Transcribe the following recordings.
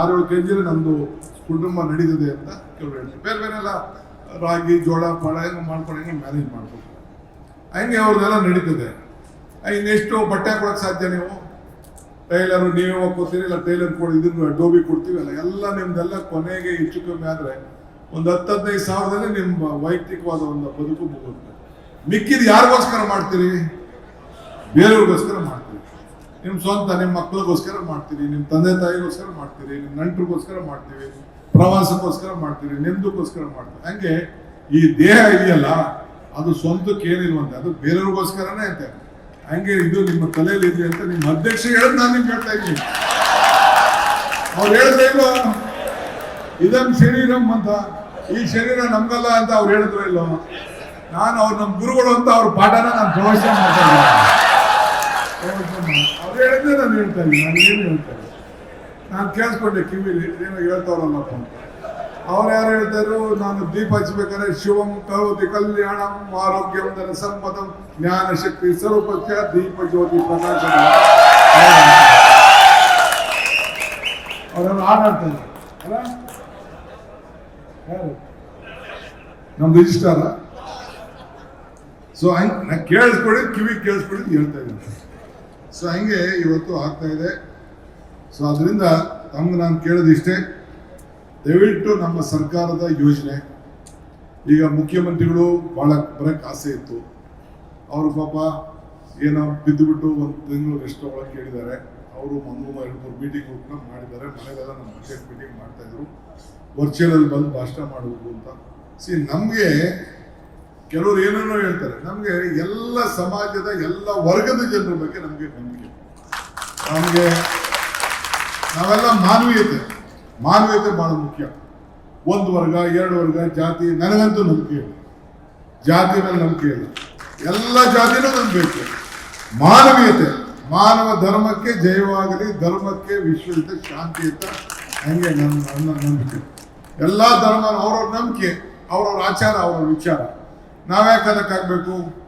ಆರೇಳು ಕೆ ಜಿಲಿ ನಮ್ಮದು ಕುಟುಂಬ ನಡೀತದೆ ಅಂತ ಹೇಳ್ತಾರೆ ಬೇರೆ ಬೇರೆ ಎಲ್ಲ ರಾಗಿ, ಜೋಳ ಪಳ ಹೆಂಗೆ ಮಾಡ್ಕೊಂಡು ಹೆಂಗೆ ಮ್ಯಾನೇಜ್ ಮಾಡ್ಬೇಕು ಹಂಗೆ ಅವ್ರದ್ದೆಲ್ಲ ನಡೀತದೆ. ಇನ್ನೆಷ್ಟು ಬಟ್ಟೆ ಕೊಡೋಕ್ಕೆ ಸಾಧ್ಯ ನೀವು? ಟೈಲರು ನೀವೇ ಹೋಗ್ಕೋತೀರಿ ಇಲ್ಲ ಟೈಲರ್ ಕೊಡಿ, ಇದನ್ನು ಡೋಬಿ ಕೊಡ್ತೀವಲ್ಲ ಎಲ್ಲ ನಿಮ್ದೆಲ್ಲ ಕೊನೆಗೆ ಹೆಚ್ಚು ಕಮ್ಮಿ ಆದರೆ ಒಂದು ಹತ್ತು ಹದಿನೈದು ಸಾವಿರದಲ್ಲಿ ನಿಮ್ಮ ವೈಯಕ್ತಿಕವಾದ ಒಂದು ಬದುಕು ಮುಗುತ್ತೆ ಮಿಕ್ಕಿದ ಯಾರಿಗೋಸ್ಕರ ಮಾಡ್ತೀರಿ? ಬೇರೆಯವ್ರಿಗೋಸ್ಕರ ಮಾಡ್ತೀರಿ. ನಿಮ್ಮ ಸ್ವಂತ, ನಿಮ್ಮ ಮಕ್ಕಳಿಗೋಸ್ಕರ ಮಾಡ್ತೀರಿ, ನಿಮ್ಮ ತಂದೆ ತಾಯಿಗೋಸ್ಕರ ಮಾಡ್ತೀರಿ, ನಿಮ್ಮ ನೆಂಟರಿಗೋಸ್ಕರ ಮಾಡ್ತೀವಿ ಪ್ರವಾಸಕ್ಕೋಸ್ಕರ ಮಾಡ್ತೀರಿ, ನಿಮ್ದಕ್ಕೋಸ್ಕರ ಮಾಡ್ತೀವಿ ಹಂಗೆ ಈ ದೇಹ ಇದೆಯಲ್ಲ, ಅದು ಸ್ವಂತಕ್ಕೆ ಏನಿಲ್ವಂತೆ? ಅದು ಬೇರೆಯವ್ರಿಗೋಸ್ಕರನೇ ಅಂತೆ. ಹಂಗೆ ಇದು ನಿಮ್ಮ ತಲೆಯಲ್ಲಿ ಇದೆ ಅಂತ ನಿಮ್ಮ ಅಧ್ಯಕ್ಷ ಹೇಳಿದ್ ನಾನು ನಿಮ್ಗೆ ಹೇಳ್ತಾ ಇದ್ದೀನಿ. ಅವ್ರು ಹೇಳಿದ್ರೆ ಇಲ್ವೋ? ಇದಂ ಶರೀರಂ ಅಂತ. ಈ ಶರೀರ ನಮ್ಗಲ್ಲ ಅಂತ ಅವ್ರು ಹೇಳಿದ್ರು ಇಲ್ಲೋ ನಾನು ಅವ್ರು ನಮ್ಮ ಗುರುಗಳು ಅಂತ ಅವ್ರ ಪಾಠನ ನಾನು ಪ್ರವೇಶ ಮಾಡ್ತಾ ನಾನು ಹೇಳ್ತಾ ಇದ್ದೀನಿ ನಾನು ಏನು ಹೇಳ್ತಾ ನಾನು ಕೇಳಿಸ್ಕೊಂಡೆ ಕಿವಿಲಿ ಏನೋ ಹೇಳ್ತಾವ್ರಲ್ಲಪ್ಪ ಅಂತ. ಅವ್ರು ಯಾರು ಹೇಳ್ತಾರೋ ನಾನು ದೀಪ ಹಚ್ಬೇಕಾದ್ರೆ ಶಿವಂ ಕರೋತಿ ಕಲ್ಯಾಣಂ ಆರೋಗ್ಯಂ ಧನ ಸಂಪದಂ ಜ್ಞಾನ ಶಕ್ತಿ ಸ್ವರೂಪಕ್ಕೆ ದೀಪ ಜ್ಯೋತಿ ಪ್ರಕಾಶ ಅವರೆಲ್ಲ ಹಾಡಾಡ್ತಾರೆ. ಅಲ್ಲ? ಯಾರು? ನಮ್ಮ ರಿಜಿಸ್ಟಾರ ಸೊ ಹಂಗೆ ನಾ ಕೇಳಿಸ್ಕೊಡಿ ಕಿವಿ ಕೇಳಿಸ್ಕೊಡಿ ಹೇಳ್ತಾ ಇದ್ದೀನಿ. ಸೊ ಹಂಗೆ ಇವತ್ತು ಆಗ್ತಾ ಇದೆ. ಸೊ ಅದರಿಂದ ತಮ್ಗೆ ನಾನು ಕೇಳೋದಿಷ್ಟೇ ದಯವಿಟ್ಟು ನಮ್ಮ ಸರ್ಕಾರದ ಯೋಜನೆ. ಈಗ ಮುಖ್ಯಮಂತ್ರಿಗಳು ಭಾಳ ಬರಕ್ಕೆ ಆಸೆ ಇತ್ತು. ಅವರು ಪಾಪ ಏನೋ ಬಿದ್ದುಬಿಟ್ಟು ಒಂದು ತಿಂಗಳು ರೆಸ್ಟ್ ಒಳಗೆ ಕೇಳಿದ್ದಾರೆ ಅವರು ಒಂದು ಎರಡು ಮೂರು ಮೀಟಿಂಗ್ ಕೂಡ ಮಾಡಿದ್ದಾರೆ. ಮನೆಗೆಲ್ಲ ನಮ್ಮ ಬಜೆಟ್ ಮೀಟಿಂಗ್ ಮಾಡ್ತಾಯಿದ್ರು ವರ್ಚುವಲಲ್ಲಿ ವರ್ಚುವಲ್ ಬಂದು ಭಾಷಣ ಮಾಡಬೇಕು ಅಂತ. ಸಿ ನಮಗೆ ಕೆಲವರು ಏನೇನೋ ಹೇಳ್ತಾರೆ. ನಮಗೆ ಎಲ್ಲ ಸಮಾಜದ ಎಲ್ಲ ವರ್ಗದ ಜನರ ಬಗ್ಗೆ ನಮಗೆ ನಂಬಿಕೆ. ನಮಗೆ ನಾವೆಲ್ಲ ಮಾನವೀಯತೆ. ಮಾನವೀಯತೆ ಬಹಳ ಮುಖ್ಯ. ಒಂದು ವರ್ಗ, ಎರಡು ವರ್ಗ, ಜಾತಿ, ನನಗಂತೂ ನಂಬಿಕೆ ಇಲ್ಲ. ಜಾತಿ ಮೇಲೆ ನಂಬಿಕೆ ಇಲ್ಲ. ಎಲ್ಲ ಜಾತಿನೂ ನಂಬಬೇಕು ಮಾನವೀಯತೆ. ಮಾನವ ಧರ್ಮಕ್ಕೆ ಜಯವಾಗಲಿ, ಧರ್ಮಕ್ಕೆ ವಿಶ್ವದ ಶಾಂತಿ ಅಂತ ಹಂಗೆ ನನ್ನ ನಂಬಿಕೆ. ಎಲ್ಲ ಧರ್ಮ ಅವ್ರವ್ರ ನಂಬಿಕೆ, ಅವ್ರವ್ರ ಆಚಾರ ಅವರ ವಿಚಾರ. ನಾವ್ಯಾಕೆ ಅದಕ್ಕಾಗಬೇಕು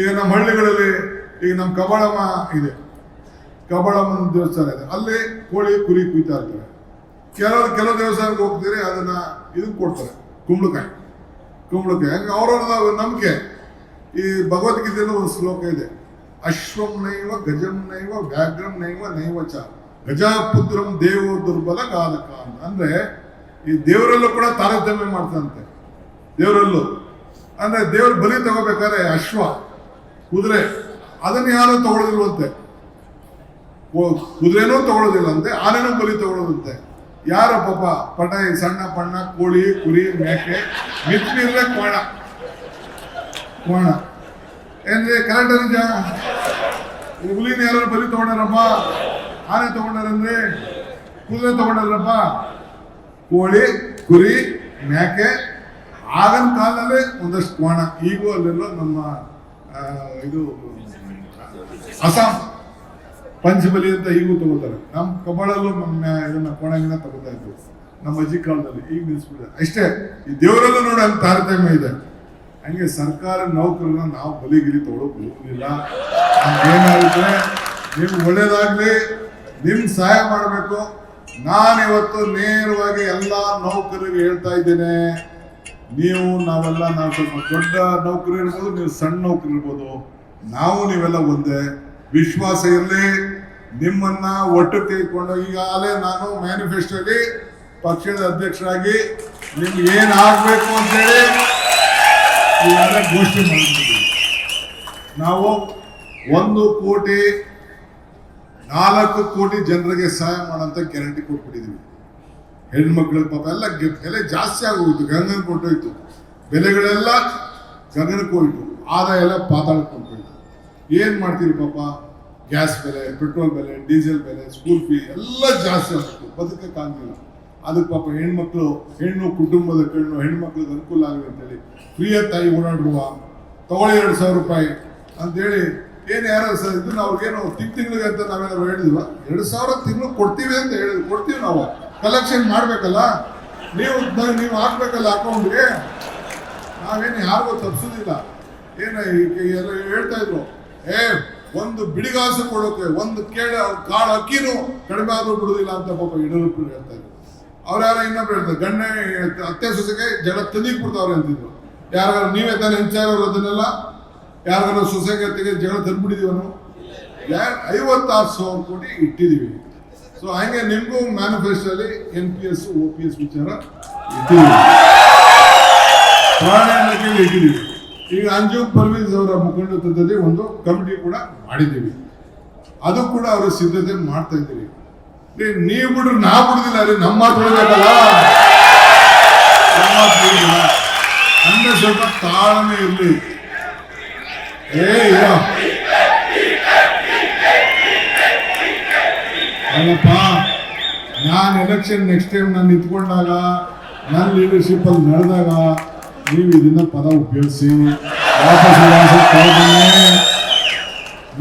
ಈಗ ನಮ್ಮ ಹಳ್ಳಿಗಳಲ್ಲಿ ಈಗ ನಮ್ಮ ಕಬಳಮ್ಮ ಇದೆ. ಕಬಳಮ್ಮನ ದೇವಸ್ಥಾನ ಇದೆ. ಅಲ್ಲಿ ಕೋಳಿ, ಕುರಿ ಕುಯ್ತಾ ಇರ್ತಾರೆ. ಕೆಲವರು ಕೆಲವು ದೇವಸ್ಥಾನಕ್ಕೆ ಹೋಗ್ತೀರಿ ಅದನ್ನ ಇದಕ್ಕೆ ಕೊಡ್ತಾರೆ. ಕುಂಬಳಕಾಯಿ. ಕುಂಬಳಕಾಯಿ. ಹಂಗೆ ಅವ್ರವ್ರದ್ದು ನಂಬಿಕೆ. ಈ ಭಗವದ್ಗೀತೆಯಲ್ಲೂ ಒಂದು ಶ್ಲೋಕ ಇದೆ. ಅಶ್ವಂ ನೈವ ಗಜಂ ನೈವ ವ್ಯಾಘ್ರಂ ನೈವ ನೈವ ಚ ಗಜಪುತ್ರಂ ದೇವೋ ದುರ್ಬಲ ಅಂತ. ಅಂದ್ರೆ ಈ ದೇವರಲ್ಲೂ ಕೂಡ ತಾರತಮ್ಯ ಮಾಡ್ತಂತೆ. ದೇವರಲ್ಲೂ. ಅಂದ್ರೆ ದೇವ್ರ ಬಲಿ ತಗೋಬೇಕಾದ್ರೆ ಅಶ್ವ, ಕುದುರೆ, ಅದನ್ನ ಯಾರು ತಗೊಳ್ಳೋದಿಲ್ವಂತೆ ಕುದುರೆನೂ ತಗೊಳ್ಳೋದಿಲ್ಲಂತೆ ಆನೆನೂ ಬಲಿ ತಗೊಳ್ಳೋದಂತೆ ಯಾರ ಪಾಪ ಪಟ ಸಣ್ಣ ಪಣ್ಣ ಕೋಳಿ, ಕುರಿ, ಮೇಕೆ ಮಿತ್ರಿರ್ಲೆ ಕೋಣ ಕೋಣ ಏನ್ರಿ ಕರೆಕ್ಟ್ ನಿಜ? ಹುಲಿನ ಯಾರು ಬಲಿ ತಗೊಂಡಾರಪ್ಪ? ಆನೆ ತಗೊಂಡಾರಂದ್ರೆ ಕುದುರೆ ತಗೊಂಡಾರಪ್ಪ? ಕೋಳಿ, ಕುರಿ, ಮೇಕೆ ಆಗಿನ ಕಾಲದಲ್ಲೇ ಒಂದಷ್ಟು ಕೋಣ ಈಗೂ ಅಲ್ಲೆಲ್ಲ ನಮ್ಮ ಇದು, ಅಸ್ಸಾಂ ಪಂಚಬಲಿ ಅಂತ ಈಗೂ ತಗೋತಾರೆ ನಮ್ಮ ಕಬಳಲ್ಲೂ ನಮ್ಮ ಇದನ್ನ ಕೋಣಗಿನ ತಗೋತಾ ಇದ್ವಿ ನಮ್ಮ ಅಜ್ಜಿ ಕಾಲದಲ್ಲಿ. ಈಗ ನಿಲ್ಸ್ಬಿಟ್ಟಿದೆ ಅಷ್ಟೇ, ಈ ದೇವರಲ್ಲೂ ನೋಡಿ ಅಲ್ಲಿ ತಾರತಮ್ಯ ಇದೆ. ಹಂಗೆ ಸರ್ಕಾರ ನೌಕರನ್ನ ನಾವು ಬಲಿಗಿಲಿ ತಗೊಳಕ್ ಹೋಗಲಿಲ್ಲ ಏನಾಗುತ್ತೆ ನಿಮ್ಗೆ ಒಳ್ಳೇದಾಗ್ಲಿ, ನಿಮ್ ಸಹಾಯ ಮಾಡಬೇಕು. ನಾನಿವತ್ತು ನೇರವಾಗಿ ಎಲ್ಲ ನೌಕರರಿಗೆ ಹೇಳ್ತಾ ಇದ್ದೇನೆ. ನೀವು ನಾವೆಲ್ಲ ನಾವು ಸ್ವಲ್ಪ ದೊಡ್ಡ ನೌಕರಿ ಇರ್ಬೋದು, ನೀವು ಸಣ್ಣ ನೌಕರಿ ಇರ್ಬೋದು. ನಾವು ನೀವೆಲ್ಲ ಒಂದೇ ವಿಶ್ವಾಸ ಇರಲಿ, ನಿಮ್ಮನ್ನ ಒಟ್ಟು ತೆಗೆದುಕೊಂಡು ಈಗಾಗಲೇ ನಾನು ಮ್ಯಾನಿಫೆಸ್ಟೋಲಿ ಪಕ್ಷದ ಅಧ್ಯಕ್ಷರಾಗಿ ನಿಮ್ಗೆ ಏನ್ ಆಗ್ಬೇಕು ಅಂತೇಳಿ ಈಗಾಗಲೇ ಘೋಷಣೆ ಮಾಡಿದ್ದೀವಿ ನಾವು ಒಂದು ಕೋಟಿ ನಾಲ್ಕು ಕೋಟಿ ಜನರಿಗೆ ಸಹಾಯ ಮಾಡೋಂಥ ಗ್ಯಾರಂಟಿ ಕೊಟ್ಬಿಟ್ಟಿದ್ದೀವಿ ಹೆಣ್ಮಕ್ಳು ಪಾಪ ಎಲ್ಲ ಬೆಲೆ ಜಾಸ್ತಿ ಆಗೋಯ್ತು, ಗಂಗನ ಕೊಟ್ಟೋಯ್ತು. ಬೆಲೆಗಳೆಲ್ಲ ಗಗನಕ್ಕೆ ಹೋಯ್ತು, ಆದಾಯ ಎಲ್ಲ ಪಾತಾಳಕ್ಕೆ ಹೋಗ್ಬಿಟ್ಟು ಏನು ಮಾಡ್ತೀರಿ ಪಾಪ? ಗ್ಯಾಸ್ ಬೆಲೆ, ಪೆಟ್ರೋಲ್ ಬೆಲೆ, ಡೀಸೆಲ್ ಬೆಲೆ ಸ್ಕೂಲ್ ಫೀ ಎಲ್ಲ ಜಾಸ್ತಿ ಆಗ್ಬಿಟ್ಟು ಬದುಕಕ್ಕಾಗಲಿಲ್ಲ ಅದಕ್ಕೆ ಪಾಪ ಹೆಣ್ಮಕ್ಳು, ಹೆಣ್ಣು ಕುಟುಂಬದ ಕಣ್ಣು ಹೆಣ್ಮಕ್ಳಿಗೆ ಅನುಕೂಲ ಆಗಲಿ ಅಂತೇಳಿ ತಾಯಿ ಓಡಾಡುವ, ತಗೊಳ್ಳಿ ಎರಡು ಸಾವಿರ ರೂಪಾಯಿ ಅಂತೇಳಿ ಏನು ಯಾರು ಸರ್ ಇದನ್ನ ಅವ್ರಿಗೇನು ತಿಂಗ್ ತಿಂಗಳಿಗೆ ಅಂತ ನಾವೇನಾದ್ರು ಹೇಳಿದ್ವಾ ಎರಡು ಸಾವಿರ ತಿಂಗಳು ಕೊಡ್ತೀವಿ ಅಂತ ಹೇಳಿದ್ವಿ ಕೊಡ್ತೀವಿ ನಾವು. ಕಲೆಕ್ಷನ್ ಮಾಡಬೇಕಲ್ಲ? ನೀವು ನೀವು ಹಾಕ್ಬೇಕಲ್ಲ ಅಕೌಂಟ್ಗೆ? ನಾವೇನು ಯಾರಿಗೂ ತಪ್ಪಿಸೋದಿಲ್ಲ. ಏನು ಎಲ್ಲ ಹೇಳ್ತಾ ಇದ್ರು. ಏ, ಒಂದು ಬಿಡಿಗಾಸು ಕೊಡೋಕೆ, ಒಂದು ಕೇಳ, ಕಾಳು ಅಕ್ಕಿನೂ ಕಡಿಮೆ ಆದರೂ ಬಿಡೋದಿಲ್ಲ ಅಂತ ಪಾಪ ಯಡಿಯೂರಪ್ಪ ಹೇಳ್ತಾ ಇದ್ರು. ಅವ್ರು ಯಾರೋ ಇನ್ನೊಬ್ರು ಹೇಳ್ತಾರೆ ಗಣ್ಯ ಅತ್ತೆ ಸೊಸೆಗೆ ಜನ ತದಿಕ್ ಬಿಡ್ತಾವ್ರೆ ಅಂತಿದ್ರು. ಯಾರು ನೀವೇ ತಾನೇ ಹೆಂಚಾರವ್ರು ಅದನ್ನೆಲ್ಲ? ಯಾರಿಗಾರ ಸೊಸೆಗೆ ತೆಗೆದು ಜಗಳ ತಂದ್ಬಿಟ್ಟಿದೀವನು ಐವತ್ತಾರು ಸಾವಿರ ಕೋಟಿ ಇಟ್ಟಿದೀವಿ. ಸೊ ಹಂಗೆ ನಿಮಗೂ ಮ್ಯಾನಿಫೆಸ್ಟೋಲಿ N P S O P S ವಿಚಾರ ಇಲಾಖೆಯಲ್ಲಿ ಇಟ್ಟಿದ್ದೀವಿ ಈಗ ಅಂಜು ಪರ್ವೀಸ್ ಅವರ ಮುಖಂಡತ್ವದಲ್ಲಿ ಒಂದು ಕಮಿಟಿ ಕೂಡ ಮಾಡಿದ್ದೀವಿ. ಅದು ಕೂಡ ಅವರು ಸಿದ್ಧತೆ ಮಾಡ್ತಾ ಇದ್ದೀವಿ ನೀವು ಬಿಡ್ರಿ ನಾ ಬಿಡುದಿಲ್ಲ ರೀ, ನಮ್ಮ ಅಂದ್ರೆ ಸ್ವಲ್ಪ ತಾಳ್ಮೆ ಇರಲಿ. ಏ ಅಲ್ಲಪ್ಪ ನಾನು ಎಲೆಕ್ಷನ್ ನೆಕ್ಸ್ಟ್ ಟೈಮ್ ನಾನು ನಿಂತ್ಕೊಂಡಾಗ ನನ್ನ ಲೀಡರ್ಶಿಪ್ ಅಲ್ಲಿ ನಡೆದಾಗ ನೀವು ಇದನ್ನ ಪದ ಉಪಯೋಗಿಸಿ. ವಾಪಸ್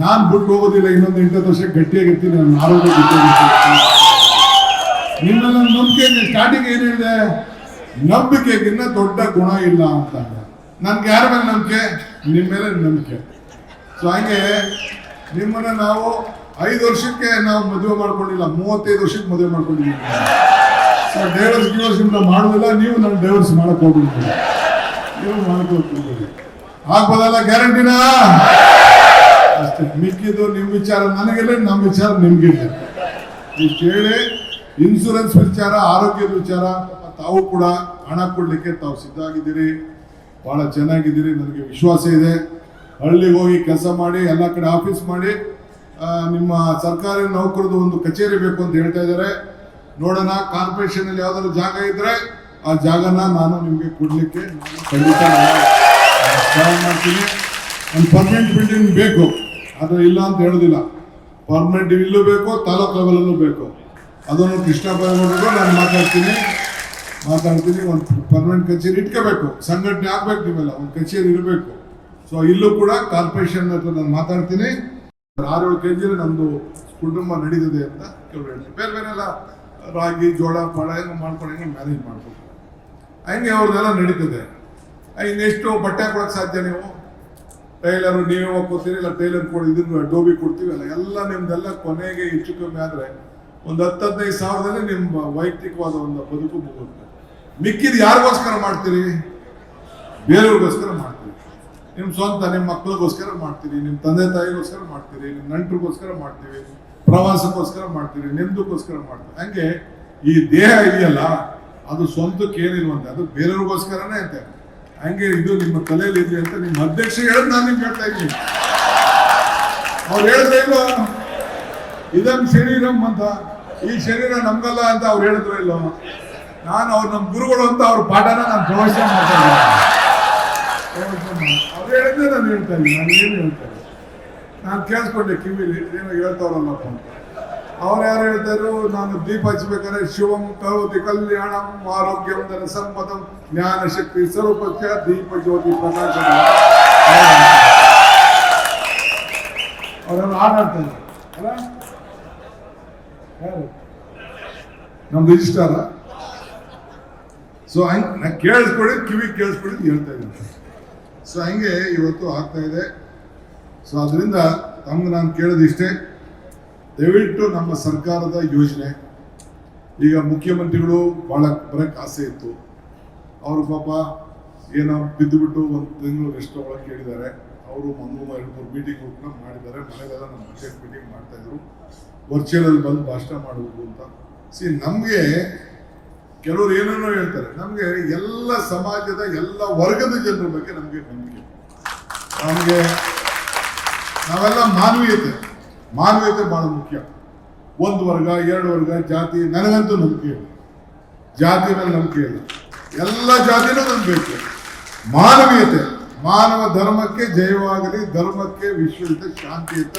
ನಾನು ಬಿಟ್ಟು ಹೋಗೋದಿಲ್ಲ, ಇನ್ನೊಂದು ಎಂಟತ್ತು ವರ್ಷ ಗಟ್ಟಿಯಾಗಿರ್ತೀನಿ ನನ್ನ ಆರೋಗ್ಯ ಗಟ್ಟಿಯಾಗಿರ್ತೀನಿ ನನ್ನ ನಂಬಿಕೆ ಸ್ಟಾರ್ಟಿಂಗ್ ಏನ್ ಹೇಳಿದೆ? ನಂಬಿಕೆಗಿನ್ನ ದೊಡ್ಡ ಗುಣ ಇಲ್ಲ ಅಂತ. ನನ್ಗೆ ಯಾರ ಮೇಲೆ ನಂಬಿಕೆ? ನಿಮ್ಮ ಮೇಲೆ ನಂಬಿಕೆ. ಸೊ ಹಾಗೆ ನಿಮ್ಮನ್ನ ನಾವು ಐದು ವರ್ಷಕ್ಕೆ ನಾವು ಮದುವೆ ಮಾಡ್ಕೊಂಡಿಲ್ಲ, ಮೂವತ್ತೈದು ವರ್ಷಕ್ಕೆ ಮದುವೆ ಮಾಡ್ಕೊಂಡಿದ್ದೀವಿ. ಸೊ ಡೈವರ್ಸ್ ಡಿವರ್ಸ್ ನಿಮ್ಮನ್ನ ಮಾಡಲಿಲ್ಲ ನೀವು ನನ್ನ ಡೈವರ್ಸ್ ಮಾಡಕ್ ಹೋಗ್ಬಿಡ್ತೀವಿ ನೀವು ಮಾಡ್ಕೊಳ್ತೀವಿ ಆಗ್ಬೋದಲ್ಲ ಗ್ಯಾರಂಟಿನಾ? ಅಷ್ಟೇ, ಮಿಕ್ಕಿದ್ದು ನಿಮ್ಮ ವಿಚಾರ, ನನಗಿಲ್ಲ ನಮ್ಮ ವಿಚಾರ ನಿಮ್ಗಿಲ್ಲ ನೀವು ಕೇಳಿ ಇನ್ಸೂರೆನ್ಸ್ ವಿಚಾರ, ಆರೋಗ್ಯದ ವಿಚಾರ, ತಾವು ಕೂಡ ಹಣ ಕೊಡ್ಲಿಕ್ಕೆ ತಾವು ಸಿದ್ಧ ಆಗಿದ್ದೀರಿ ಬಹಳ ಚೆನ್ನಾಗಿದ್ದೀರಿ, ನನಗೆ ವಿಶ್ವಾಸ ಇದೆ. ಹಳ್ಳಿಗೆ ಹೋಗಿ ಕೆಲಸ ಮಾಡಿ, ಎಲ್ಲ ಕಡೆ ಆಫೀಸ್ ಮಾಡಿ ನಿಮ್ಮ ಸರ್ಕಾರಿ ನೌಕರದ್ದು ಒಂದು ಕಚೇರಿ ಬೇಕು ಅಂತ ಹೇಳ್ತಾ ಇದ್ದಾರೆ. ನೋಡೋಣ ಕಾರ್ಪೊರೇಷನ್ ಅಲ್ಲಿ ಯಾವ್ದಾದ್ರು ಜಾಗ ಇದ್ರೆ ಆ ಜಾಗನ ನಾನು ನಿಮ್ಗೆ ಕೊಡ್ಲಿಕ್ಕೆ ಖಂಡಿತ ಮಾಡ್ತೀನಿ. ಒಂದು ಪರ್ಮನೆಂಟ್ ಬಿಲ್ಡಿಂಗ್ ಬೇಕು. ಅದು ಇಲ್ಲ ಅಂತ ಹೇಳೋದಿಲ್ಲ. ಪರ್ಮನೆಂಟ್ ಇಲ್ಲೂ ಬೇಕು, ತಾಲೂಕ್ ಲೆವೆಲಲ್ಲೂ ಬೇಕು. ಅದನ್ನು ಕೃಷ್ಣ ಬೈಗೌಡರು ನಾನು ಮಾತಾಡ್ತೀನಿ. ಮಾತಾಡ್ತೀನಿ, ಒಂದು ಪರ್ಮನೆಂಟ್ ಕಚೇರಿ ಇಟ್ಕೋಬೇಕು. ಸಂಘಟನೆ ಆಗ್ಬೇಕು ನೀವೆಲ್ಲ ಒಂದು ಕಚೇರಿ ಇರಬೇಕು. ಸೊ ಇಲ್ಲೂ ಕೂಡ ಕಾರ್ಪೊರೇಷನ್ ಹತ್ರ ನಾನು ಮಾತಾಡ್ತೀನಿ. ಆರು ಏಳು ಕೆ ಜಿಲಿ ನಮ್ಮದು ಕುಟುಂಬ ನಡೀತದೆ ಅಂತ ಹೇಳ್ತಾರೆ ಬೇರೆ ಬೇರೆ ಎಲ್ಲ ರಾಗಿ, ಜೋಳ ಪಳ ಹೆಂಗೆ ಮಾಡ್ಕೊಂಡು ಹೆಂಗೆ ಮ್ಯಾನೇಜ್ ಮಾಡ್ಬೇಕು ಹಂಗೆ ಅವ್ರದ್ದೆಲ್ಲ ನಡೀತದೆ. ಇನ್ನೆಷ್ಟು ಬಟ್ಟೆ ಕೊಡಕ್ಕೆ ಸಾಧ್ಯ ನೀವು? ಟೈಲರು ನೀವೇ ಹೋಗ್ಕೋತೀರಿ ಇಲ್ಲ ಟೈಲರ್ ಕೊಡಿ, ಇದನ್ನು ಡೋಬಿ ಕೊಡ್ತೀವಲ್ಲ ಎಲ್ಲ ನಿಮ್ದೆಲ್ಲ ಕೊನೆಗೆ ಹೆಚ್ಚು ಕಮ್ಮಿ ಆದ್ರೆ ಒಂದು ಹತ್ತು ಹದಿನೈದು ಸಾವಿರದಲ್ಲಿ ನಿಮ್ಮ ವೈಯಕ್ತಿಕವಾದ ಒಂದು ಬದುಕು ಮುಗುತ್ತೆ. ಮಿಕ್ಕಿದ್ ಯಾರಿಗೋಸ್ಕರ ಮಾಡ್ತೀರಿ? ಬೇರೆಯವ್ರಿಗೋಸ್ಕರ ಮಾಡ್ತೀರಿ. ನಿಮ್ಮ ಸ್ವಂತ ನಿಮ್ಮ ಮಕ್ಕಳಿಗೋಸ್ಕರ ಮಾಡ್ತೀರಿ ನಿಮ್ಮ ತಂದೆ ತಾಯಿಗೋಸ್ಕರ ಮಾಡ್ತೀರಿ ನಿಮ್ಮ ನಂಟರಿಗೋಸ್ಕರ ಮಾಡ್ತೀವಿ ಪ್ರವಾಸಕ್ಕೋಸ್ಕರ ಮಾಡ್ತೀರಿ, ನಿಮ್ದಕ್ಕೋಸ್ಕರ ಮಾಡ್ತೀವಿ ಹಂಗೆ ಈ ದೇಹ ಇದೆಯಲ್ಲ, ಅದು ಸ್ವಂತಕ್ಕೆ ಏನಿಲ್ವಂತೆ? ಅದು ಬೇರೆಯವ್ರಿಗೋಸ್ಕರನೇ ಅಂತೆ ಹಂಗೆ ಇದು ನಿಮ್ಮ ತಲೆಯಲ್ಲಿ ಇದೆ ಅಂತ ನಿಮ್ಮ ಅಧ್ಯಕ್ಷ ಹೇಳೋದು ನಾನು ನಿಮ್ಗೆ ಹೇಳ್ತಾ ಇದ್ದೀನಿ. ಅವ್ರು ಹೇಳಿದ್ರೆ ಇಲ್ವ? ಇದಂ ಶರೀರಂ ಅಂತ. ಈ ಶರೀರ ನಮ್ಗಲ್ಲ ಅಂತ ಅವ್ರು ಹೇಳಿದ್ರು ಇಲ್ಲೋ? ನಾನು ಅವ್ರು ನಮ್ಮ ಗುರುಗಳು ಅಂತ ಅವ್ರ ಪಾಠನ ನಾನು ಪ್ರವಚನ ಮಾಡ್ತಾ ಇದ್ದೀನಿ ಅವ್ರು ಹೇಳಿದ್ರೆ ನಾನು ಹೇಳ್ತಾ ಇದ್ದೀನಿ ನಾನು ಏನು ಹೇಳ್ತಾ ಇದ್ದೀನಿ ನಾನು ಕೇಳಿಸ್ಕೊಂಡೆ ಕಿವಿಲಿ ಏನೋ ಹೇಳ್ತಾವ್ರಲ್ಲಪ್ಪ ಅಂತ. ಅವ್ರು ಯಾರು ಹೇಳ್ತಾರು ನಾನು ದೀಪ ಹಚ್ಬೇಕಾದ್ರೆ ಶಿವಂ ಕರೋತಿ ಕಲ್ಯಾಣಂ ಆರೋಗ್ಯಂ ಧನ ಸಂಪದಂ ಜ್ಞಾನ ಶಕ್ತಿ ಸ್ವರೂಪಚ್ಚ ದೀಪ ಜ್ಯೋತಿ ಪ್ರಕಾಶ ಅವರೆಲ್ಲ ಆಟಾಡ್ತಾರೆ ಅಲ್ಲ? ಯಾರು? ನಮ್ಮ ರಿಜಿಸ್ಟಾರ ಸೊ ಹಂಗೆ ನಾ ಕೇಳಿಸ್ಕೊಳ್ಳಿ ಕಿವಿ ಕೇಳಿಸ್ಕೊಳ್ಳಿ ಹೇಳ್ತಾ ಇದ್ದೀನಿ. ಸೊ ಹಂಗೆ ಇವತ್ತು ಆಗ್ತಾ ಇದೆ. ಸೊ ಅದರಿಂದ ತಮ್ಗೆ ನಾನು ಕೇಳೋದಿಷ್ಟೇ ದಯವಿಟ್ಟು ನಮ್ಮ ಸರ್ಕಾರದ ಯೋಜನೆ. ಈಗ ಮುಖ್ಯಮಂತ್ರಿಗಳು ಬಹಳ ಬರೋಕ್ಕೆ ಆಸೆ ಇತ್ತು. ಅವರು ಪಾಪ ಏನೋ ಬಿದ್ದುಬಿಟ್ಟು ಒಂದು ತಿಂಗಳು ರೆಸ್ಟ್ ಒಳಗೆ ಕೇಳಿದ್ದಾರೆ ಅವರು ಒಂದು ಎರಡು ಮೂರು ಮೀಟಿಂಗ್ ಕೂಡ ಮಾಡಿದ್ದಾರೆ. ಮನೆಗೆಲ್ಲ ನಮ್ಮ ಬಜೆಟ್ ಮೀಟಿಂಗ್ ಮಾಡ್ತಾ ಇದ್ರು. ವರ್ಚುವಲ್ ಬಂದು ಭಾಷಣ ಮಾಡಬೇಕು ಅಂತ. ಸಿ ನಮಗೆ ಕೆಲವರು ಏನೇನೋ ಹೇಳ್ತಾರೆ. ನಮಗೆ ಎಲ್ಲ ಸಮಾಜದ ಎಲ್ಲ ವರ್ಗದ ಜನರ ಬಗ್ಗೆ ನಮಗೆ ನಂಬಿಕೆ. ನಮಗೆ ನಾವೆಲ್ಲ ಮಾನವೀಯತೆ. ಮಾನವೀಯತೆ ಬಹಳ ಮುಖ್ಯ. ಒಂದು ವರ್ಗ, ಎರಡು ವರ್ಗ, ಜಾತಿ, ನನಗಂತೂ ನಂಬಿಕೆ ಇಲ್ಲ. ಜಾತಿ ಮೇಲೆ ನಂಬಿಕೆ ಇಲ್ಲ. ಎಲ್ಲ ಜಾತಿನೂ ನಂಬಬೇಕು ಮಾನವೀಯತೆ. ಮಾನವ ಧರ್ಮಕ್ಕೆ ಜಯವಾಗಲಿ, ಧರ್ಮಕ್ಕೆ ವಿಶ್ವಯುತ ಶಾಂತಿ ಅಂತ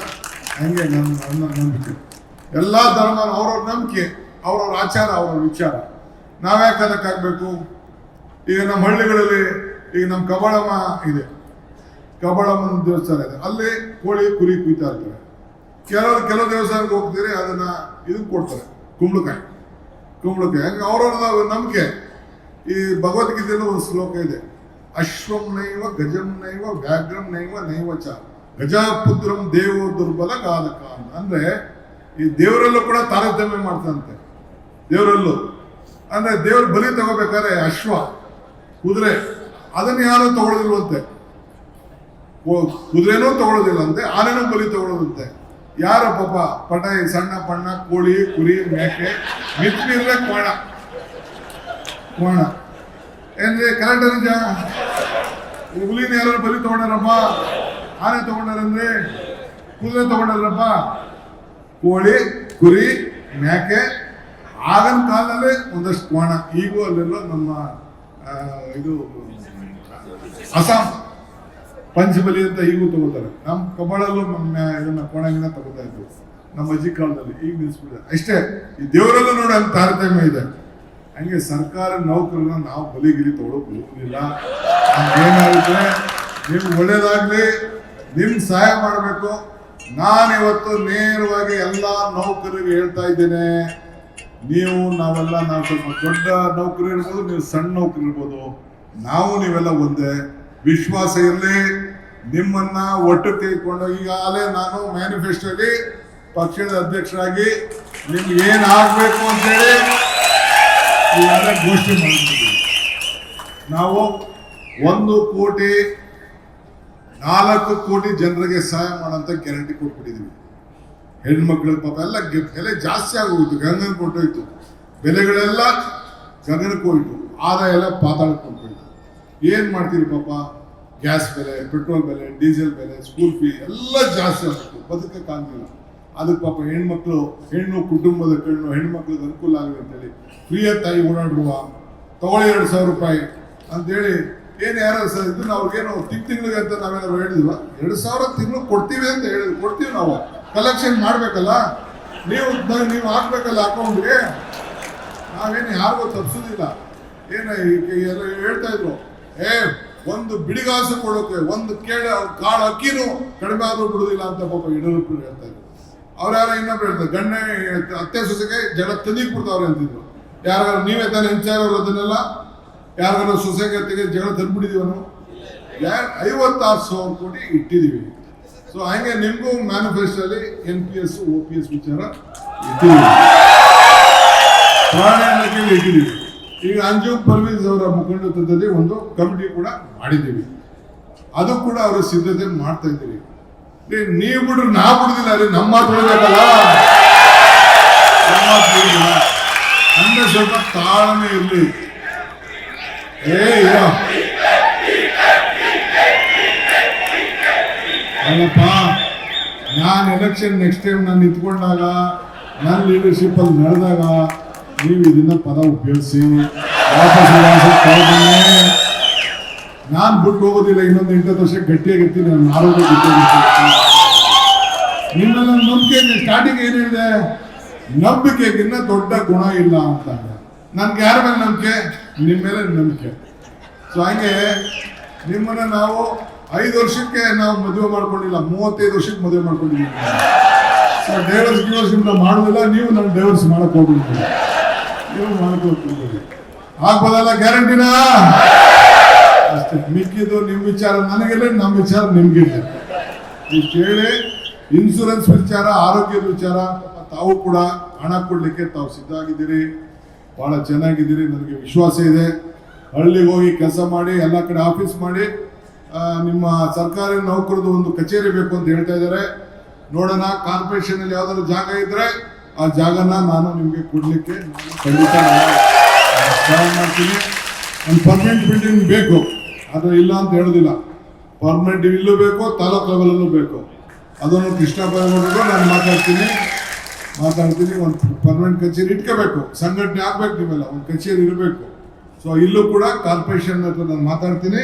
ಹಂಗೆ ನಮ್ಮ ನಂಬಿಕೆ. ಎಲ್ಲ ಧರ್ಮ ಅವ್ರವ್ರ ನಂಬಿಕೆ, ಅವ್ರವ್ರ ಆಚಾರ, ಅವ್ರವ್ರ ವಿಚಾರ. ನಾವ್ಯಾಕೆ ಅದಕ್ಕಾಗಬೇಕು ಈಗ ನಮ್ಮ ಹಳ್ಳಿಗಳಲ್ಲಿ ಈಗ ನಮ್ಮ ಕಬಳಮ್ಮ ಇದೆ. ಕಬಳಮ್ಮನ ದೇವಸ್ಥಾನ ಇದೆ. ಅಲ್ಲಿ ಕೋಳಿ, ಕುರಿ ಕುಯ್ತಾ ಇರ್ತಾರೆ. ಕೆಲವರು ಕೆಲವು ದೇವಸ್ಥಾನಕ್ಕೆ ಹೋಗ್ತೀರಿ ಅದನ್ನ ಇದು ಕೊಡ್ತಾರೆ. ಕುಂಬಳಕಾಯಿ. ಕುಂಬಳಕಾಯಿ. ಹಂಗೆ ಅವ್ರವ್ರದ್ದು ನಂಬಿಕೆ. ಈ ಭಗವದ್ಗೀತೆಯಲ್ಲಿ ಒಂದು ಶ್ಲೋಕ ಇದೆ. ಅಶ್ವಂ ನೈವ ಗಜಂ ನೈವ ವ್ಯಾಘ್ರಂ ನೈವ ನೈವ ಚ. ಗಜಾಪುತ್ರಂ ದೇವೋ ದುರ್ಬಲ ಕಾಲಕ ಅಂದ್ರೆ ಈ ದೇವರಲ್ಲೂ ಕೂಡ ತಾರತಮ್ಯ ಮಾಡ್ತಂತೆ. ದೇವರಲ್ಲೂ. ಅಂದ್ರೆ ದೇವ್ರ ಬಲಿ ತಗೋಬೇಕಾದ್ರೆ ಅಶ್ವ, ಕುದುರೆ, ಅದನ್ನ ಯಾರು ತಗೊಳ್ಳೋದಿಲ್ವಂತೆ ಕುದುರೆನೂ ತಗೊಳ್ಳೋದಿಲ್ಲಂತೆ ಆನೆನೂ ಬಲಿ ತಗೊಳ್ಳೋದಂತೆ ಯಾರ ಪಾಪ, ಪಟ ಸಣ್ಣ ಪಣ್ಣ, ಕೋಳಿ, ಕುರಿ, ಮೇಕೆ ಮಿತ್ರಿದ್ರೆ ಕೋಣ. ಕೋಣ. ಏನ್ರಿ ಕರೆಕ್ಟ್ ಈ ಹುಲಿನ ಯಾರು ಬಲಿ ತಗೊಂಡಾರಪ್ಪ? ಆನೆ ತಗೊಂಡಾರಂದ್ರೆ? ಕುದುರೆ ತಗೊಂಡಾರಪ್ಪ? ಕೋಳಿ, ಕುರಿ, ಮೇಕೆ ಆಗಿನ ಕಾಲದಲ್ಲೇ ಒಂದಷ್ಟು ಕೋಣ, ಈಗೂ ಅಲ್ಲೆಲ್ಲ ನಮ್ಮ ಇದು, ಅಸ್ಸಾಂ ಪಂಚಬಲಿ ಅಂತ ಈಗೂ ತಗೋತಾರೆ ನಮ್ಮ ಕಬಳಲ್ಲೂ ನಮ್ಮ ಇದನ್ನ ಕೋಣಗಿನ ತಗೋತಾ ಇದ್ರು. ನಮ್ಮ ಅಜ್ಜಿ ಕಾಲದಲ್ಲಿ, ಈಗ ನಿಲ್ಸ್ಬಿಟ್ಟಿದೆ. ಅಷ್ಟೇ, ಈ ದೇವರಲ್ಲೂ ನೋಡಿ ಅಲ್ಲಿ ತಾರತಮ್ಯ ಇದೆ. ಹಂಗೆ ಸರ್ಕಾರ ನೌಕರನ್ನ ನಾವು ಬಲಿಗಿರಿ ತಗೊಳಕ್ ಹೋಗುದಿಲ್ಲ. ಏನಾಗುತ್ತೆ ನಿಮ್ಗೆ ಒಳ್ಳೇದಾಗ್ಲಿ, ನಿಮ್ ಸಹಾಯ ಮಾಡಬೇಕು. ನಾನು ಇವತ್ತು ನೇರವಾಗಿ ಎಲ್ಲ ನೌಕರರಿಗೆ ಹೇಳ್ತಾ ಇದ್ದೇನೆ. ನೀವು ನಾವೆಲ್ಲ, ನಾವು ಸ್ವಲ್ಪ ದೊಡ್ಡ ನೌಕರಿ ಇರ್ಬೋದು, ನೀವು ಸಣ್ಣ ನೌಕರಿ ಇರ್ಬೋದು. ನಾವು ನೀವೆಲ್ಲ ಒಂದೇ. ವಿಶ್ವಾಸ ಇರಲಿ. ನಿಮ್ಮನ್ನ ಒಟ್ಟು ತೆಗೆದುಕೊಂಡು ಈಗಾಗಲೇ ನಾನು ಮ್ಯಾನಿಫೆಸ್ಟೋಲಿ ಪಕ್ಷದ ಅಧ್ಯಕ್ಷರಾಗಿ ನಿಮ್ಗೆ ಏನ್ ಆಗ್ಬೇಕು ಅಂತೇಳಿ ಈಗಾಗಲೇ ಘೋಷಣೆ ಮಾಡಿದ್ದೀವಿ ನಾವು ಒಂದು ಕೋಟಿ, ನಾಲ್ಕು ಕೋಟಿ ಜನರಿಗೆ ಸಹಾಯ ಮಾಡೋಂಥ ಗ್ಯಾರಂಟಿ ಕೊಟ್ಬಿಟ್ಟಿದ್ದೀವಿ. ಹೆಣ್ಮಕ್ಳಿಗೆ ಪಾಪ ಎಲ್ಲ ಬೆಲೆ ಜಾಸ್ತಿ ಆಗೋಯ್ತು, ಗಂಗನ ಕೊಟ್ಟೋಯ್ತು. ಬೆಲೆಗಳೆಲ್ಲ ಗಂಗನಕ್ಕೆ ಹೋಯ್ತು. ಆದಾಯ ಎಲ್ಲ ಪಾತಾಳಕ್ಕೆ ಹೋಯ್ತು ಏನು ಮಾಡ್ತೀರಿ ಪಾಪ? ಗ್ಯಾಸ್ ಬೆಲೆ, ಪೆಟ್ರೋಲ್ ಬೆಲೆ, ಡೀಸೆಲ್ ಬೆಲೆ ಸ್ಕೂಲ್ ಫೀ ಎಲ್ಲ ಜಾಸ್ತಿ ಆಗ್ಬಿಟ್ಟು ಬದುಕಕ್ಕಾಗಲಿಲ್ಲ ಅದಕ್ಕೆ ಪಾಪ ಹೆಣ್ಮಕ್ಳು, ಹೆಣ್ಣು ಕುಟುಂಬದ ಕಣ್ಣು ಹೆಣ್ಮಕ್ಳಿಗೆ ಅನುಕೂಲ ಆಗಲಿ ಅಂತೇಳಿ ಪ್ರಿಯ ತಾಯಿ ಓಡಾಡುವ, ತಗೊಳ್ಳಿ ಎರಡು ಸಾವಿರ ರೂಪಾಯಿ ಅಂತೇಳಿ ಏನು ಯಾರು ಸರ್ ಇದನ್ನ ಅವ್ರಿಗೇನು ತಿಂಗ್ ತಿಂಗಳಿಗೆ ಅಂತ ನಾವೇನಾದ್ರು ಹೇಳಿದ್ವಾ? ಎರಡು ಸಾವಿರ ತಿಂಗಳು ಕೊಡ್ತೀವಿ ಅಂತ ಹೇಳಿದ್ವಿ ಕೊಡ್ತೀವಿ ನಾವು. ಕಲೆಕ್ಷನ್ ಮಾಡಬೇಕಲ್ಲ? ನೀವು ನೀವು ಹಾಕ್ಬೇಕಲ್ಲ ಅಕೌಂಟ್ಗೆ ನಾವೇನು ಯಾರಿಗೂ ತಪ್ಪಿಸೋದಿಲ್ಲ. ಏನು ಎಲ್ಲ ಹೇಳ್ತಾ ಇದ್ರು. ಏ, ಒಂದು ಬಿಡಿಗಾಸು ಕೊಡೋಕೆ, ಒಂದು ಕೇಳ, ಕಾಳು ಅಕ್ಕಿನೂ ಕಡಿಮೆ ಆದರೂ ಬಿಡೋದಿಲ್ಲ ಅಂತ ಪಾಪ ಯಡಿಯೂರಪ್ಪರು ಹೇಳ್ತಾ ಇದ್ರು. ಅವ್ರು ಯಾರೋ ಇನ್ನೊಬ್ರು ಹೇಳ್ತಾರೆ ಗಣ್ಯ ಅತ್ತೆ ಸೊಸೆಗೆ ಜನ ತಂದಿಕ್ ಕೊಡ್ತಾವ್ರೆ ಅಂತಿದ್ರು. ಯಾರು ನೀವೇ ತಾನೇ ಹೆಂಚಾರವ್ರು ಅದನ್ನೆಲ್ಲ? ಯಾರು ಸೊಸೆಗೆ, ಅತ್ತೆಗೆ ಜಗಳ ತಂದ್ಬಿಟ್ಟಿದೀವನು ಐವತ್ತಾರು ಸಾವಿರ ಕೋಟಿ ಇಟ್ಟಿದೀವಿ. ಸೊ ಹಂಗೆ ನಿಮಗೂ ಅಲ್ಲಿ N P S O P S ವಿಚಾರ ಇದ್ದೀವಿ. ಈಗ ಅಂಜು ಪರ್ವೀಸ್ ಅವರ ಮುಖಂಡತ್ವದಲ್ಲಿ ಒಂದು ಕಮಿಟಿ ಕೂಡ ಮಾಡಿದ್ದೀವಿ. ಅದು ಕೂಡ ಅವರು ಸಿದ್ಧತೆ ಮಾಡ್ತಾ ಇದ್ದೀವಿ ನೀವು ಬಿಡ್ರಿ ನಾ ಬಿಡುದಿಲ್ಲ ರೀ, ನಮ್ಮ ಮಾತು ನಮ್ಮ ಅಂದ್ರೆ ಸ್ವಲ್ಪ ತಾಳ್ಮೆ ಇರಲಿ. ಏ ಅಲ್ಲಪ್ಪ ನಾನು ಎಲೆಕ್ಷನ್ ನೆಕ್ಸ್ಟ್ ಟೈಮ್ ನಾನು ನಿಂತ್ಕೊಂಡಾಗ ನನ್ನ ಲೀಡರ್ಶಿಪ್ ಅಲ್ಲಿ ನಡೆದಾಗ ನೀವು ಇದನ್ನ ಪದ ಉಪಯೋಗಿಸಿ, ವಾಪಸ್ ನಾನು ಬಿಟ್ಟು ಹೋಗೋದಿಲ್ಲ, ಇನ್ನೊಂದು ಎಂಟತ್ತು ವರ್ಷ ಗಟ್ಟಿಯಾಗಿರ್ತೀನಿ ನನ್ನ ಆರೋಗ್ಯ ಗಟ್ಟಿಯಾಗಿರ್ತೀನಿ. ನಿಮ್ಮೆಲ್ಲ ನಂಬಿಕೆ ಸ್ಟಾರ್ಟಿಂಗ್ ಏನು ಹೇಳಿದೆ? ನಂಬಿಕೆಗಿನ್ನ ದೊಡ್ಡ ಗುಣ ಇಲ್ಲ ಅಂತ. ನನ್ಗೆ ಯಾರ ಮೇಲೆ ನಂಬಿಕೆ? ನಿಮ್ಮ ಮೇಲೆ ನಂಬಿಕೆ. ಸೊ ಹಂಗೆ ನಿಮ್ಮನ್ನ ನಾವು ಐದು ವರ್ಷಕ್ಕೆ ನಾವು ಮದುವೆ ಮಾಡ್ಕೊಂಡಿಲ್ಲ, ಮೂವತ್ತೈದು ವರ್ಷಕ್ಕೆ ಮದುವೆ ಮಾಡ್ಕೊಂಡಿದ್ದೀವಿ ಸೊ ಡೈವರ್ಸ್ ಡಿವರ್ಸ್ ನಿಮ್ಮನ್ನ ಮಾಡೋದಿಲ್ಲ ನೀವು ನನ್ನ ಡೈವರ್ಸ್ ಮಾಡಕ್ ಹೋಗ್ಬಿಡ್ತೀವಿ ನೀವು ಮಾಡ್ಕೊಳ್ತೀವಿ ಆಗ್ಬೋದಲ್ಲ, ಗ್ಯಾರಂಟಿನಾ? ಅಷ್ಟೇ, ಮಿಕ್ಕಿದ್ದು ನಿಮ್ಮ ವಿಚಾರ, ನನಗಿಲ್ಲ ನಮ್ಮ ವಿಚಾರ ನಿಮ್ಗಿಲ್ಲ ನೀವು ಕೇಳಿ ಇನ್ಸೂರೆನ್ಸ್ ವಿಚಾರ, ಆರೋಗ್ಯದ ವಿಚಾರ, ತಾವು ಕೂಡ ಹಣ ಕೊಡ್ಲಿಕ್ಕೆ ತಾವು ಸಿದ್ಧ ಆಗಿದ್ದೀರಿ ಬಹಳ ಚೆನ್ನಾಗಿದ್ದೀರಿ, ನನಗೆ ವಿಶ್ವಾಸ ಇದೆ. ಹಳ್ಳಿಗೆ ಹೋಗಿ ಕೆಲಸ ಮಾಡಿ, ಎಲ್ಲ ಕಡೆ ಆಫೀಸ್ ಮಾಡಿ ನಿಮ್ಮ ಸರ್ಕಾರಿ ನೌಕರದ್ದು ಒಂದು ಕಚೇರಿ ಬೇಕು ಅಂತ ಹೇಳ್ತಾ ಇದ್ದಾರೆ. ನೋಡೋಣ ಕಾರ್ಪೊರೇಷನ್ ಅಲ್ಲಿ ಯಾವ್ದಾದ್ರು ಜಾಗ ಇದ್ರೆ ಆ ಜಾಗನ ನಾನು ನಿಮ್ಗೆ ಕೊಡ್ಲಿಕ್ಕೆ ಖಂಡಿತ ಮಾಡ್ತೀನಿ. ಒಂದು ಪರ್ಮನೆಂಟ್ ಬಿಲ್ಡಿಂಗ್ ಬೇಕು. ಅದು ಇಲ್ಲ ಅಂತ ಹೇಳೋದಿಲ್ಲ. ಪರ್ಮನೆಂಟ್ ಇಲ್ಲೂ ಬೇಕು, ತಾಲೂಕು ಲೆವೆಲಲ್ಲೂ ಬೇಕು. ಅದನ್ನು ಕೃಷ್ಣ ಬೈಗೌಡರಿಗೂ ನಾನು ಮಾತಾಡ್ತೀನಿ. ಮಾತಾಡ್ತೀನಿ, ಒಂದು ಪರ್ಮನೆಂಟ್ ಕಚೇರಿ ಇಟ್ಕೋಬೇಕು. ಸಂಘಟನೆ ಆಗ್ಬೇಕು ನೀವೆಲ್ಲ ಒಂದು ಕಚೇರಿ ಇರಬೇಕು. ಸೊ ಇಲ್ಲೂ ಕೂಡ ಕಾರ್ಪೊರೇಷನ್ ಹತ್ರ ನಾನು ಮಾತಾಡ್ತೀನಿ.